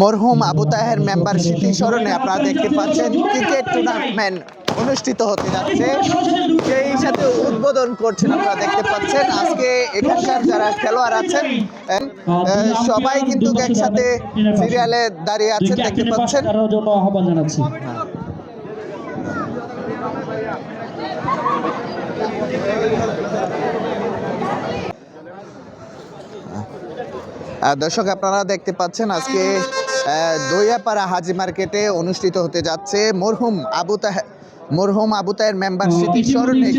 মরহুম আবু তাহের মেম্বার স্মৃতি স্মরণে আপনারা দেখতে পাচ্ছেন ক্রিকেট টুর্নামেন্ট অনুষ্ঠিত হতে যাচ্ছে। সেই সাথে উদ্বোধন করছেন আপনারা দেখতে পাচ্ছেন। আজকে এখানকার যারা খেলোয়াড় আছেন সবাই কিন্তু একসাথে সিরিয়ালে দাঁড়িয়ে আছেন দেখতে পাচ্ছেন করার জন্য আহ্বান জানাচ্ছি আহ, দর্শক আপনারা দেখতে পাচ্ছেন আজকে দইয়াপাড়া হাজি মার্কেটে অনুষ্ঠিত হতে যাচ্ছে মরহুম আবু তাহের মরহুম আবু তাহের মেম্বার স্মৃতি স্মরণে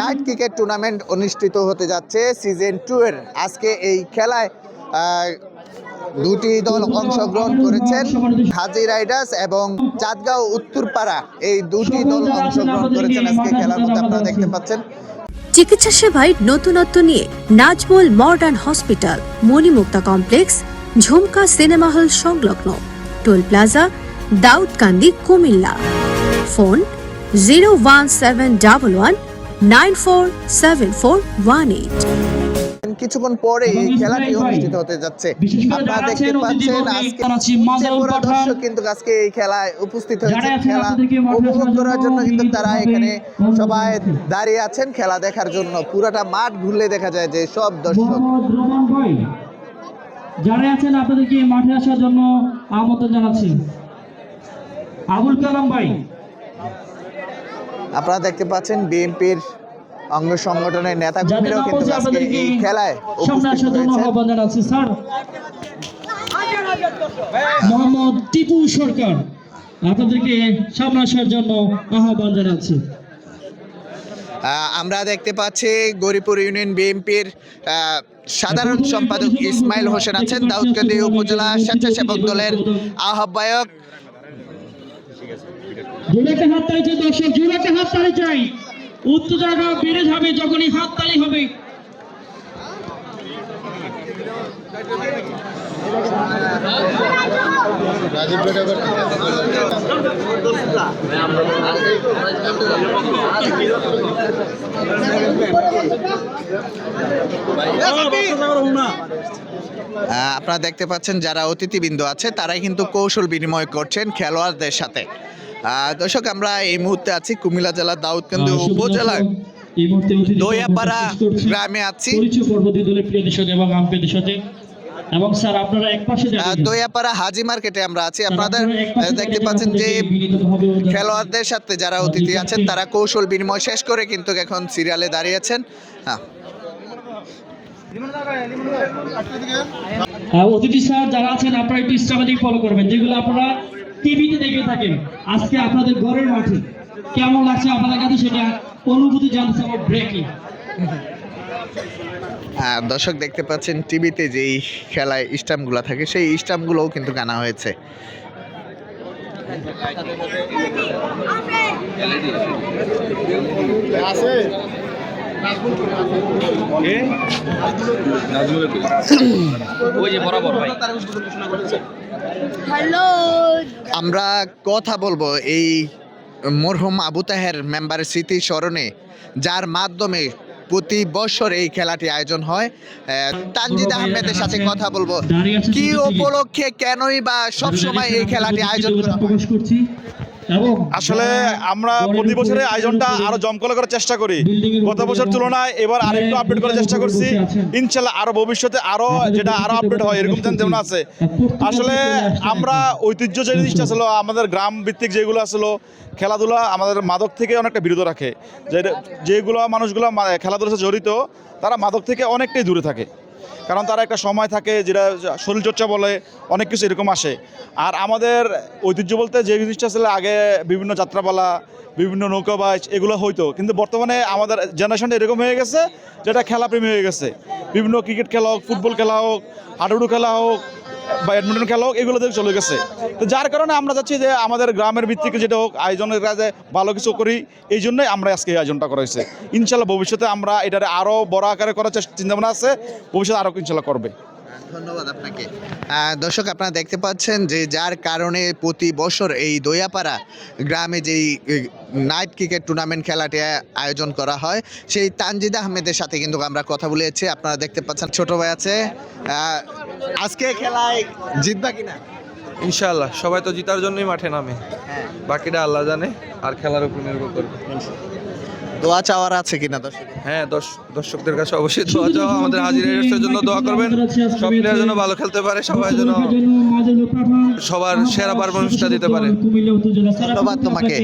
নাইট ক্রিকেট টুর্নামেন্ট অনুষ্ঠিত হতে যাচ্ছে সিজন টু এর। আজকে এই খেলায় আহ, দুটি দল অংশগ্রহণ করেছেন হাজি রাইডার্স এবং চাঁদগাঁও উত্তরপাড়া। এই দুটি দল অংশগ্রহণ করেছেন আজকে খেলার মধ্যে আপনারা দেখতে পাচ্ছেন। চিকিৎসা সেবায় নতুনত্ব নিয়ে Nazmul modern hospital, Monimukta complex, Jhumka cinema hall সংলগ্ন, toll plaza, Daudkandi, Comilla. Phone zero one seven double one nine four seven four one eight. কিছুক্ষণ পরে এই খেলাটি অনুষ্ঠিত হতে যাচ্ছে। আপনারা দেখতে পাচ্ছেন আজকে কিন্তু আজকে এই খেলায় উপস্থিত হয়েছে। খেলা উপভোগ করার জন্য কিন্তু তারা এখানে সবাই দাঁড়িয়ে আছেন। খেলা দেখার জন্য পুরোটা মাঠ ঘুরলে দেখা যায় যে সব দর্শক। যারা আছেন আপনাদেরকে মাঠে আসার জন্য আমন্ত্রণ জানাচ্ছি। আবুল কালাম ভাই। আপনারা দেখতে পাচ্ছেন বিএনপির অঙ্গ সংগঠনের নেতা কর্মীরাও কিন্তু আজকে এই খেলায় উপস্থিত হয়েছে স্যার মোহাম্মদ টিপু সরকার আপনাদেরকে সামনে আসার জন্য আহ্বান জানাচ্ছি। আমরা দেখতে পাচ্ছি গরিপুর ইউনিয়ন বিএনপির সাধারণ সম্পাদক ইসমাইল হোসেন আছেন দাউদকান্দি উপজেলা স্বেচ্ছাসেবক দলের আহ্বায়ক। জোরে হাত চাই দর্শক জোরে হাত চাই উত্তেজনা বেড়ে যাবে যখনই হাত তালি হবে। আহ, আপনারা দেখতে পাচ্ছেন যারা অতিথিবৃন্দ আছে তারাই কিন্তু কৌশল বিনিময় করছেন খেলোয়াড়দের সাথে। দর্শক আমরা এই মুহূর্তে আছি কুমিল্লা জেলার দাউদকান্দি উপজেলার অতিথি দইয়াপাড়া গ্রামে আছি। এবং এবং স্যার আপনারা এক পাশে দইয়াপাড়া হাজি মার্কেটে আমরা আছি। আপনাদের দেখতে পাচ্ছেন যে। খেলোয়াড়দের সাথে যারা অতিথি আছেন তারা কৌশল বিনিময় শেষ করে কিন্তু এখন সিরিয়ালে দাঁড়িয়েছেন হ্যাঁ। অতিথি স্যার যারা আছেন আপনারা একটু স্টামেটিক ফলো করবেন। যেগুলো আপনারা টিভিতে দেখে থাকেন। আজকে আপনাদের ঘরের মাঠে কেমন লাগছে আপনাদের কাছে সেটা অনুভূতি জানতে আমার ব্রেকিং। দর্শক দেখতে পাচ্ছেন টিভিতে যেই খেলায় স্টাম্পগুলো থাকে সেই স্টাম্পগুলোও কিন্তু গানা হয়েছে। আমরা কথা বলব এই মরহুম আবু তাহের মেম্বার স্মৃতি স্মরণে যার মাধ্যমে প্রতি বছর এই খেলাটি আয়োজন হয়। তানজিদ আহমেদের সাথে কথা বলব। কি উপলক্ষে কেনই বা সবসময় এই খেলাটি আয়োজন করা হয়? আসলে আমরা প্রতি বছরে আয়োজনটা আরও জমকলে করার চেষ্টা করি। গত বছর তুলনায় এবার আরেকটু আপডেট করার চেষ্টা করছি। ইনশাল্লাহ আরও ভবিষ্যতে আরও যেটা আরও আপডেট হয় এরকম যেন যেমন আছে। আসলে আমরা ঐতিহ্য যে জিনিসটা ছিল আমাদের গ্রাম ভিত্তিক যেগুলো আসলো খেলাধুলা আমাদের মাদক থেকে অনেকটা বিরত রাখে। যেগুলো মানুষগুলো খেলাধুলার সাথে জড়িত তারা মাদক থেকে অনেকটাই দূরে থাকে। কারণ তারা একটা সময় থাকে যেটা শরীরচর্চা বলে, অনেক কিছু এরকম আসে। আর আমাদের ঐতিহ্য বলতে যে জিনিসটা ছিল, আগে বিভিন্ন যাত্রাপালা, বিভিন্ন নৌকাবাজ এগুলো হইতো। কিন্তু বর্তমানে আমাদের জেনারেশনটা এরকম হয়ে গেছে, যেটা খেলাপ্রেমী হয়ে গেছে। বিভিন্ন ক্রিকেট খেলা হোক ফুটবল খেলা হোক, হাডুডু খেলা হোক ব্যাডমিন্টন খেলা হোক, এগুলো থেকে চলে গেছে। তো যার কারণে আমরা চাচ্ছি যে আমাদের গ্রামের ভিত্তিক যেটা হোক, আয়োজনের কাজে ভালো কিছু করি, এই জন্যই আমরা আজকে এই আয়োজনটা করা হয়েছে। ইনশাল্লাহ ভবিষ্যতে আমরা এটার আরও বড় আকারে করার চেষ্টা চিন্তাভাবনা আছে, ভবিষ্যতে আরও ইনশাল্লাহ করবে। ধন্যবাদ আপনাকে। দর্শক, আপনারা দেখতে পাচ্ছেন যে যার কারণে প্রতি বছর এই দইয়াপাড়া গ্রামে যেই নাইট ক্রিকেট টুর্নামেন্ট খেলাটি আয়োজন করা হয়, সেই তানজিদ আহমেদের সাথে কিন্তু আমরা কথা বলেছি। আপনারা দেখতে পাচ্ছেন, ছোট ভাই আছে। আজকে খেলায় জিতবা কিনা? ইনশাআল্লাহ সবাই তো জিতার জন্যই মাঠে নামে। বাকিটা আল্লাহ জানে আর খেলার উপর নির্ভর করবে। দোয়া চাওয়ার আছে কিনা দর্শক হ্যাঁ দর্শকদের কাছে অবশ্যই দোয়া চাওয়া। আমাদের হাজির এর জন্য দোয়া করবেন। সব প্লেয়ার যেন ভালো খেলতে পারে সবাই যেন সবার সেরা পারফরমেন্সটা দিতে পারে। ধন্যবাদ তোমাকে।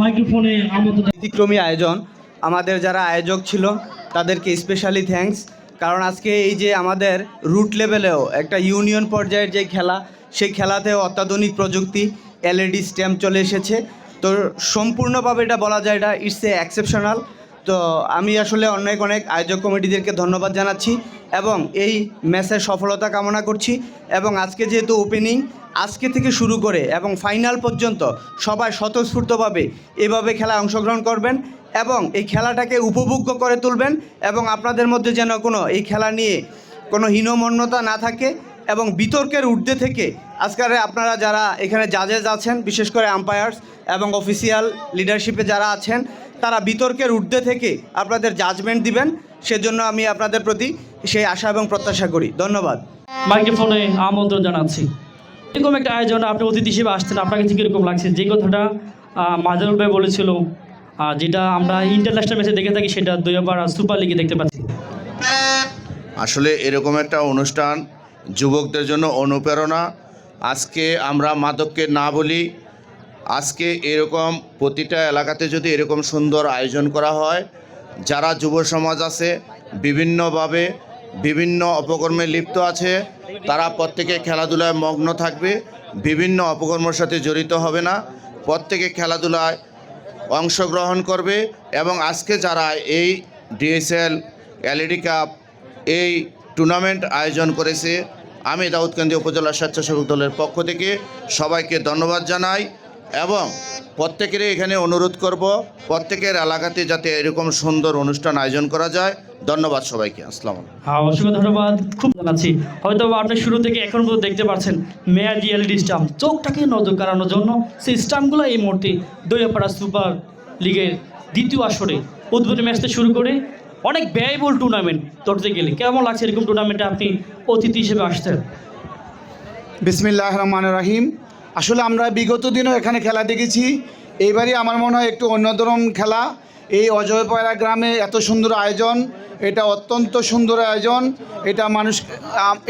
মাইক্রোফোনে আমন্ত্রণ ব্যতিক্রমী আয়োজন। আমাদের যারা আয়োজক ছিল তাদেরকে স্পেশালি থ্যাঙ্কস কারণ আজকে এই যে আমাদের রুট লেভেলেও একটা ইউনিয়ন পর্যায়ের যে খেলা, সেই খেলাতেও অত্যাধুনিক প্রযুক্তি এলইডি স্ট্যাম্প চলে এসেছে। তো সম্পূর্ণভাবে এটা বলা যায় এটা ইটস এ এক্সেপশনাল তো আমি আসলে অনেক অনেক আয়োজক কমিটিদেরকে ধন্যবাদ জানাচ্ছি এবং এই ম্যাচের সফলতা কামনা করছি এবং আজকে যেহেতু ওপেনিং আজকে থেকে শুরু করে এবং ফাইনাল পর্যন্ত সবাই স্বতঃস্ফূর্তভাবে এভাবে খেলায় অংশগ্রহণ করবেন এবং এই খেলাটাকে উপভোগ্য করে তুলবেন এবং আপনাদের মধ্যে যেন কোনো এই খেলা নিয়ে কোনো হীনমন্যতা না থাকে এবং বিতর্কের ঊর্ধ্বে থেকে আজকের আপনারা যারা এখানে জাজেস আছেন বিশেষ করে আম্পায়ার্স এবং অফিসিয়াল লিডারশিপে যারা আছেন তারা বিতর্কের ঊর্ধ্বে থেকে আপনাদের জাজমেন্ট দিবেন। সেজন্য আমি আপনাদের প্রতি সেই আশা এবং প্রত্যাশা করি। ধন্যবাদ। মাইক্রোফোনে আমন্ত্রণ জানাচ্ছি। এরকম একটা আয়োজন আপনি অতিথি হিসেবে আসছেন আপনার কাছে কীরকম লাগছে। যে কথাটা মাজারুল ভাই বলেছিল যেটা আমরা ইন্টারন্যাশনাল ম্যাচে দেখে থাকি সেটা দুইবার সুপার লিগে দেখতে পাচ্ছি। আসলে এরকম একটা অনুষ্ঠান যুবকদের জন্য অনুপ্রেরণা আজকে আমরা মাদককে না বলি, আজকে এরকম প্রতিটা এলাকাতে যদি এরকম সুন্দর আয়োজন করা হয়, যারা যুব সমাজ আছে, বিভিন্নভাবে বিভিন্ন অপকর্মে লিপ্ত আছে, তারা প্রত্যেকে খেলাধুলায় মগ্ন থাকবে, বিভিন্ন অপকর্মের সাথে জড়িত হবে না, প্রত্যেকে খেলাধুলায় অংশগ্রহণ করবে এবং আজকে যারা এই ডিএসএল, এলইডি কাপ, এই টুর্নামেন্ট আয়োজন করেছে আমি দাউদকান্দি উপজেলা স্বেচ্ছাসেবক দলের পক্ষ থেকে সবাইকে ধন্যবাদ জানাই এবং প্রত্যেকেরই এখানে অনুরোধ করব, প্রত্যেকের এলাকাতে যাতে এরকম সুন্দর অনুষ্ঠান আয়োজন করা যায়। ধন্যবাদ সবাইকে। আসসালামু হ্যাঁ অসংখ্য ধন্যবাদ। খুব জানাচ্ছি। হয়তো আপনি শুরু থেকে এখন পর্যন্ত দেখতে পাচ্ছেন মেয়ার এলইডি স্টাম্প। চোখটাকে নজর কাড়ানোর জন্য সেই স্টাম্পগুলো এই মুহূর্তে দৈয়াপাড়া সুপার লিগের দ্বিতীয় আসরে উদ্বোধনী ম্যাচটা শুরু করে অনেক ব্যয়বহুল টুর্নামেন্ট ধরতে গেলে। কেমন লাগছে এরকম টুর্নামেন্টে আপনি অতিথি হিসেবে আসতেন? বিসমিল্লাহ রহমান রাহিম আসলে আমরা বিগত দিনও এখানে খেলা দেখেছি। এইবারই আমার মনে হয় একটু অন্যতম খেলা। এই অজয়পাড়া গ্রামে এত সুন্দর আয়োজন, এটা অত্যন্ত সুন্দর আয়োজন, এটা মানুষ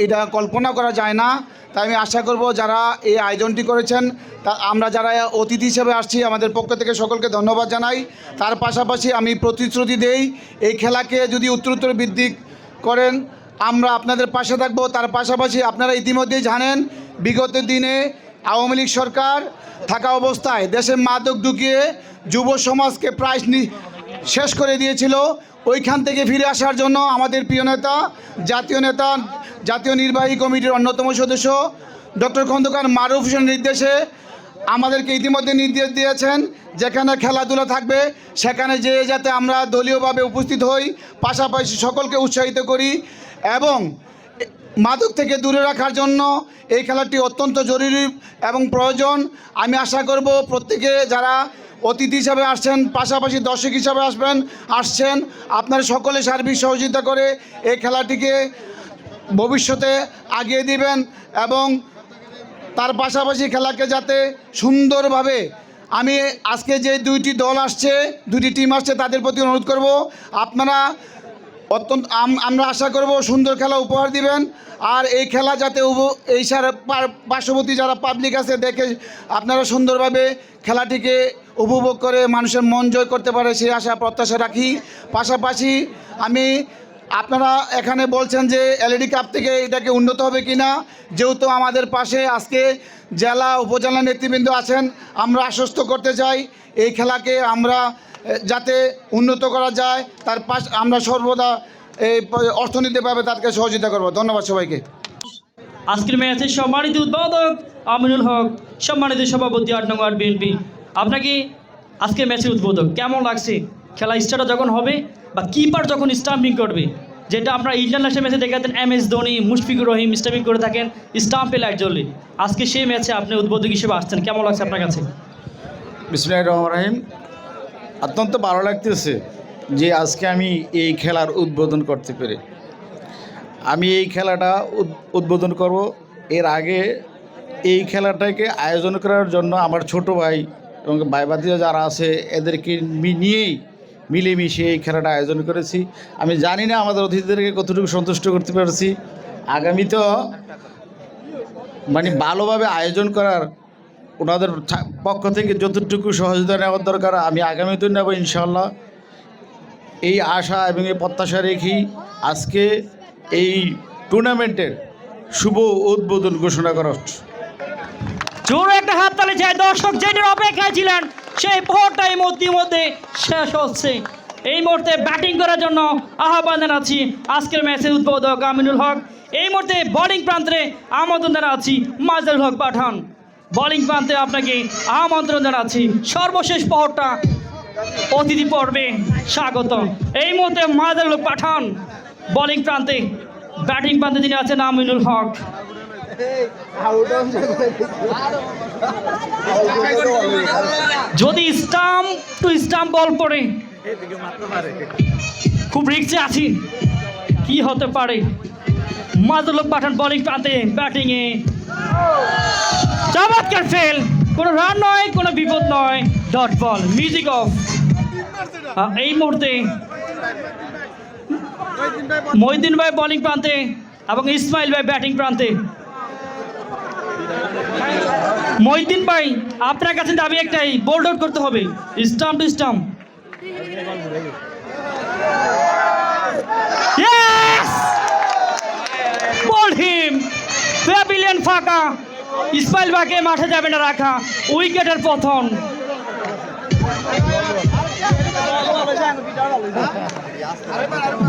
এটা কল্পনা করা যায় না। তাই আমি আশা করব যারা এই আয়োজনটি করেছেন, তা আমরা যারা অতিথি হিসেবে আসছি, আমাদের পক্ষ থেকে সকলকে ধন্যবাদ জানাই। তার পাশাপাশি আমি প্রতিশ্রুতি দেই, এই খেলাকে যদি উত্তরোত্তর বৃদ্ধি করেন, আমরা আপনাদের পাশে থাকব। তার পাশাপাশি আপনারা ইতিমধ্যেই জানেন, বিগত দিনে আওয়ামী লীগ সরকার থাকা অবস্থায় দেশে মাদক ঢুকিয়ে যুব সমাজকে প্রায় শেষ করে দিয়েছিল। ওইখান থেকে ফিরে আসার জন্য আমাদের প্রিয় নেতা, জাতীয় নেতা, জাতীয় নির্বাহী কমিটির অন্যতম সদস্য ডক্টর খন্দকার মারুফ হোসেন নির্দেশে আমাদেরকে ইতিমধ্যে নির্দেশ দিয়েছেন, যেখানে খেলাধুলা থাকবে, সেখানে যে যাতে আমরা দলীয়ভাবে উপস্থিত হই, পাশাপাশি সকলকে উৎসাহিত করি এবং মাদক থেকে দূরে রাখার জন্য এই খেলাটি অত্যন্ত জরুরি এবং প্রয়োজন। আমি আশা করব প্রত্যেকে যারা অতিথি হিসাবে আসছেন, পাশাপাশি দর্শক হিসাবে আসবেন, আসছেন, আপনারা সকলে সার্বিক সহযোগিতা করে এই খেলাটিকে ভবিষ্যতে আগিয়ে দিবেন এবং তার পাশাপাশি খেলাকে যাতে সুন্দরভাবে আমি আজকে যে দুইটি দল আসছে দুটি টিম আসছে, তাদের প্রতি অনুরোধ করব, আপনারা অত্যন্ত আম- আমরা আশা করব সুন্দর খেলা উপহার দিবেন। আর এই খেলা যাতে এই সার পার্শ্ববর্তী যারা পাবলিক আছে, দেখে আপনারা সুন্দরভাবে খেলাটিকে উপভোগ করে মানুষের মন জয় করতে পারে সেই আশা, প্রত্যাশা রাখি। পাশাপাশি আমি আপনারা এখানে বলছেন যে এলইডি কাপ থেকে এটাকে উন্নত হবে কি না যেহেতু আমাদের পাশে আজকে জেলা উপজেলা নেতৃবৃন্দ আছেন, আমরা আশ্বস্ত করতে চাই। এই খেলাকে আমরা যাতে উন্নত করা যায় তার পাশ আমরা সর্বদা এই অর্থনীতিভাবে তাদেরকে সহযোগিতা করব। ধন্যবাদ সবাইকে। আজকের ম্যাচে সম্মানিত উদ্বোধক আমিনুল হক সম্মানিত সভাপতি আট নং ওয়ার্ড বিএনপি আপনাকে আজকের ম্যাচের উদ্বোধক কেমন লাগছে? খেলা স্টার্ট যখন হবে বা কিপার যখন স্টাম্পিং করবে যেটা আপনারা ইন্টারন্যাশনাল ম্যাচে দেখাতেন M S Dhoni Mushfiqur Rahim stumping করে থাকেন স্টাম্পে লাইট জ্বললে আজকে সেই ম্যাচে আপনি উদ্বোধক হিসেবে আসছেন কেমন লাগছে আপনার কাছে? বিসমুল্লাহ রহমান রাহিম। অত্যন্ত ভালো লাগতেছে যে আজকে আমি এই খেলার উদ্বোধন করতে পেরে। আমি এই খেলাটা উদ- উদ্বোধন করব। এর আগে এই খেলাটাকে আয়োজন করার জন্য আমার ছোট ভাই এবং ভাতিজা যারা আছে, এদেরকে নিয়েই মিলেমিশে এই খেলাটা আয়োজন করেছি। আমি জানি না আমাদের অতিথিদেরকে কতটুকু সন্তুষ্ট করতে পারছি। আগামীতেও মানে ভালোভাবে আয়োজন করার ওনাদের পক্ষ থেকে যতটুকু সহযোগিতা নেওয়ার দরকার, আমি আগামীতেও নেব ইনশাল্লাহ এই আশা এবং এই প্রত্যাশা রেখেই আজকে এই টুর্নামেন্টের শুভ উদ্বোধন ঘোষণা করা হচ্ছে। জোরে একটা হাত তালে যায় দর্শক যেটার অপেক্ষায় ছিলেন, সেই ভোটটা এই মধ্যে শেষ হচ্ছে। এই মুহূর্তে ব্যাটিং করার জন্য আহ্বান জানাচ্ছি আজকের ম্যাচের উদ্বোধক আমিনুল হক। এই মুহূর্তে বোলিং প্রান্তে আমন্ত্রণ জানাচ্ছি মাজেরুল হক পাঠান। বোলিং প্রান্তে আপনাকে আমন্ত্রণ জানাচ্ছি। সর্বশেষ পহরটা অতিথি পর্বে স্বাগত এই মুহূর্তে মাজেরুল লোক পাঠান বোলিং প্রান্তে। ব্যাটিং প্রান্তে যিনি আছেন, আমিনুল হক। যদি স্টাম্প টু স্টাম্প বল পড়ে, খুব রিক্সে আছি। কি হতে পারে? মাজুলক পাঠান বোলিং প্রান্তে। ব্যাটিংয়ে চমৎকার ফেল কোনো রান নয়, কোনো বিপদ নয়। ডট বল মিউজিক অফ এই মুহূর্তে মহিদিন ভাই বোলিং প্রান্তে এবং ইসমাইল ভাই ব্যাটিং প্রান্তে। মহিদ্দিন ভাই, আপনার কাছে দাবি একটাই বোল্ড আউট করতে হবে। স্টাম্প টু স্টাম্প ফাঁকা। ইসমাইল ভাইকে মাঠে যাবে না রাখা। উইকেটের পতন।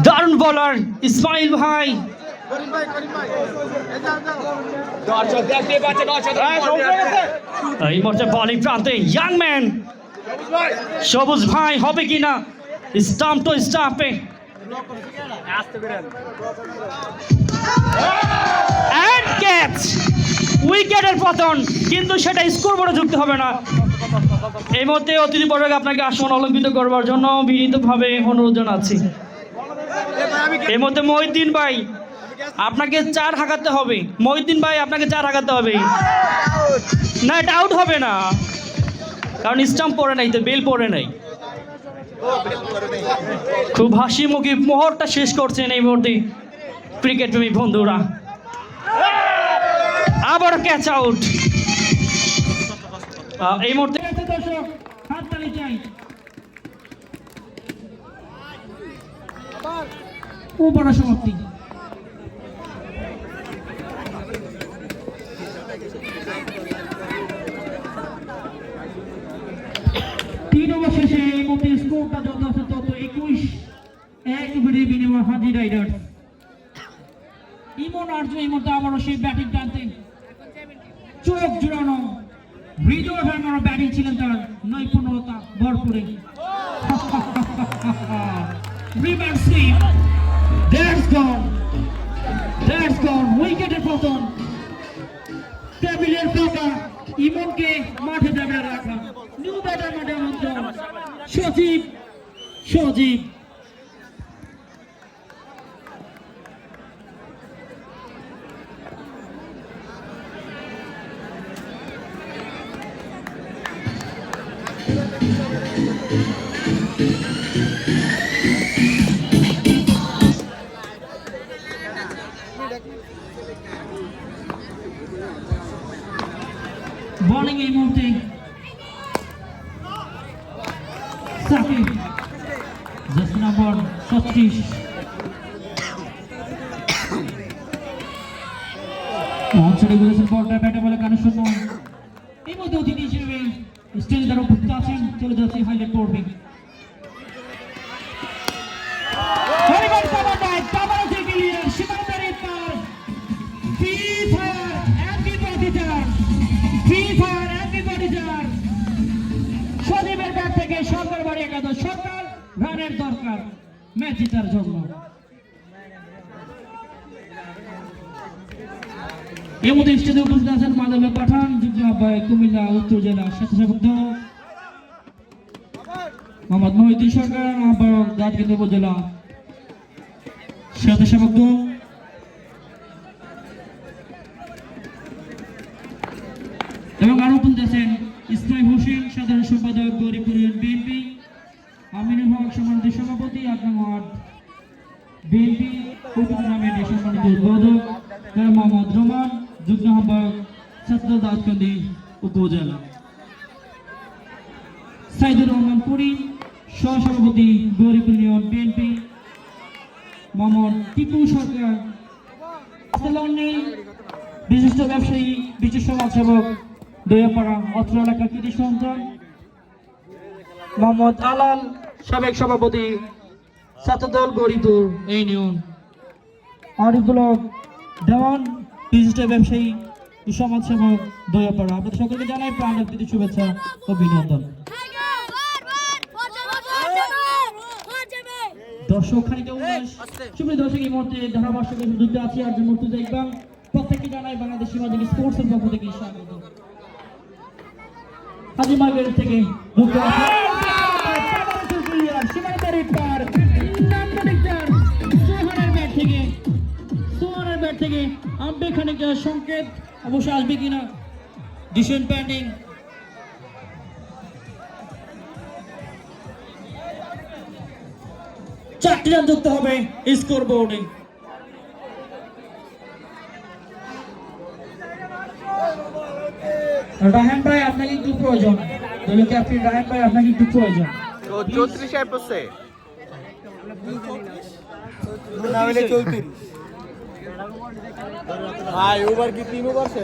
দারুণ বলার ইসমাইল ভাই। এই মুহূর্তে বলিং প্রান্তে ইয়াং ম্যান সবুজ ভাই হবে কি না স্টাম্প টু স্টাম্পে ক্যাচ উইকেটের পতন, কিন্তু সেটা স্কোর বোর্ডে যুক্ত হবে না। এই মুহূর্তে অতিথি বর্গকে আপনাকে আসন অলঙ্কিত করবার জন্য বিনীতভাবে অনুরোধ জানাচ্ছি। এই মুহূর্তে মহিদ্দিন ভাই, আপনাকে চার হাঁকাতে হবে। মহিদ্দিন ভাই, আপনাকে চার হাঁকাতে হবে। না, এটা আউট হবে না। কারণ স্টাম্প পড়ে নাই তো বেল পড়ে নাই। খুব হাসি মুখে মোহরটা শেষ করছেন এই মুহূর্তে ক্রিকেট প্রেমী বন্ধুরা। আবার ক্যাচ আউট এই মুহূর্তে সমাপ্তি তিন ওভার শেষে এই মুহূর্তে স্কোরটা তত একুশ। এক বিনিময় হাজি রাইডার্স। ইমন আর্য এই মুহূর্তে আবারও সেই ব্যাটিং টানতে চোখ জুড়ানো হৃদয় ভাঙানো ব্যাটিং ছিলেন তার নৈপুণ্যতা ভরপুরে। উইকেটের পতন। টেবিলের ইমনকে মাঠে রাখা। মাঠে সজীব সজীব। সাকিব জার্সি নম্বর ছত্রিশ। বলটা ব্যাটে বলে কানে এই অতিথি হিসেবে স্টেজে যারা উপস্থিত আছেন, চলে যাচ্ছে হাইলাইট একাদশ সরকার রানের দরকার ম্যাচ জেতার জন্য। এই মধ্যে স্টেজে উপস্থিত আছেন পাঠান কুমিল্লা, উত্তর জেলা মোহাম্মদ সরকার, আহ্বায়ক উপজেলা এবং আরও উপস্থিত আছেন হোসেন, সাধারণ সম্পাদক গৌরীপুর ইউনিয়ন বিএনপি আমিনুল হক সম্মানিত সভাপতি আট নং ওয়ার্ড বিএনপি টুর্নামেন্টের সম্মানিত উদ্বোধক মোহাম্মদ রহমান যুগ্ম আহ্বায়ক ছাত্র দাউদকান্দি উপজেলা। সাইদুর রহমান পুরী, সহসভাপতি গৌরীপুর ইউনিয়ন বিএনপি, মোহাম্মদ টিপু সরকার বিশিষ্ট ব্যবসায়ী, বিশিষ্ট সমাজসেবক দয়াপাড়া অত্র এলাকার কৃতি সন্তান মোহাম্মদ আলাল, সাবেক সভাপতি ছাত্রদল গরিপুর ইউনিয়ন আরিফুল হক দেওয়ান বিশিষ্ট ব্যবসায়ী ও সমাজসেবক দয়াপাড়া। আপনাদের সকলকে জানাই প্রাণ প্রীতি শুভেচ্ছা ও অভিনন্দন। দর্শক খানিকটা উল্লাস। সুপ্রিয় দর্শক এই মুহূর্তে ধারাভাষ্যকে যুদ্ধে আছি। আর মুর্তুজা ইকবাল প্রত্যেককে জানাই বাংলাদেশ সীমান্ত স্পোর্টসের পক্ষ থেকে স্বাগত। হাজি থেকে আছে থেকে আম্বে খানিকটা সংকেত অবশ্য আসবে কিনা? ডিসেন্ট প্যান্ডিং চারটি রান যুক্ত হবে স্কোর বোর্ডে রাহান ভাই আপনাকে একটু প্রয়োজন। দলীয় ক্যাপ্টেন রাহান ভাই আপনাকে একটু প্রয়োজন। চৌত্রিশে। পড়ছে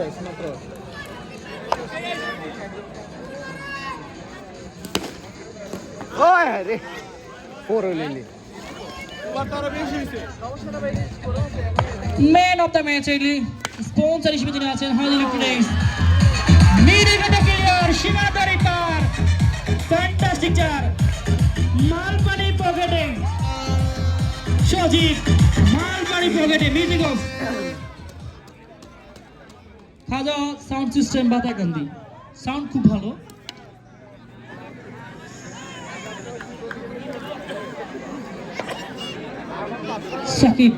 ম্যান অফ দ্য ম্যাচ এগুলি স্পন্সর হিসেবে যিনি আছেন হাজি ইলেকট্রনিক্স মিডিগেটে ক্লিয়ার সীমাদারি পার ফ্যান্টাস্টিক চার। মালপানি পকেটে। সজীব মালপানি পকেটে music of Khaja sound system Batakandi sound খুব ভালো। সাকিব,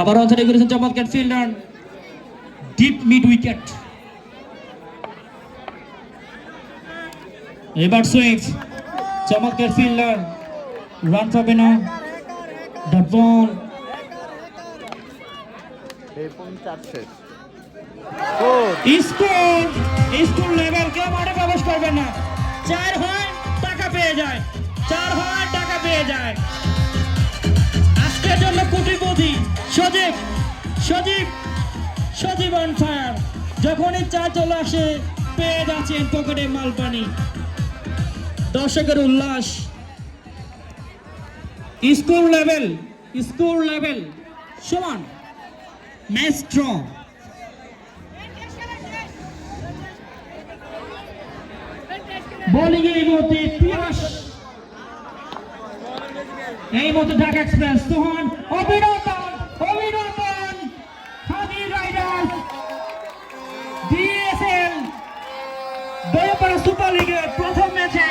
আবার অঞ্চলে করেছেন চমৎকার ফিল্ডার ডিপ মিড উইকেট। এবার সুইংস চমৎকার ফিল্ডার রান। পাবে না। Dot ball. Score score level কেউ মাঠে প্রবেশ করবে না। চার হয় টাকা পেয়ে যায়। চার হয় টাকা পেয়ে যায়। আজকের জন্য কোটিপতি সজীব সজীব সজীব অন ফায়ার যখনই চা চলে আসে পেয়ে যাচ্ছেন পকেটে মাল পানি দর্শকের উল্লাস। স্কুল লেভেল স্কুল লেভেল সমান। ম্যাচ ড্র বোলিং এই মুহূর্তে পিয়াস এই মুহূর্তে ঢাকা এক্সপ্রেস সোহান অভিনন্দন অভিনন্দন। Haji riders DSL Dayapara super লিগের প্রথম ম্যাচে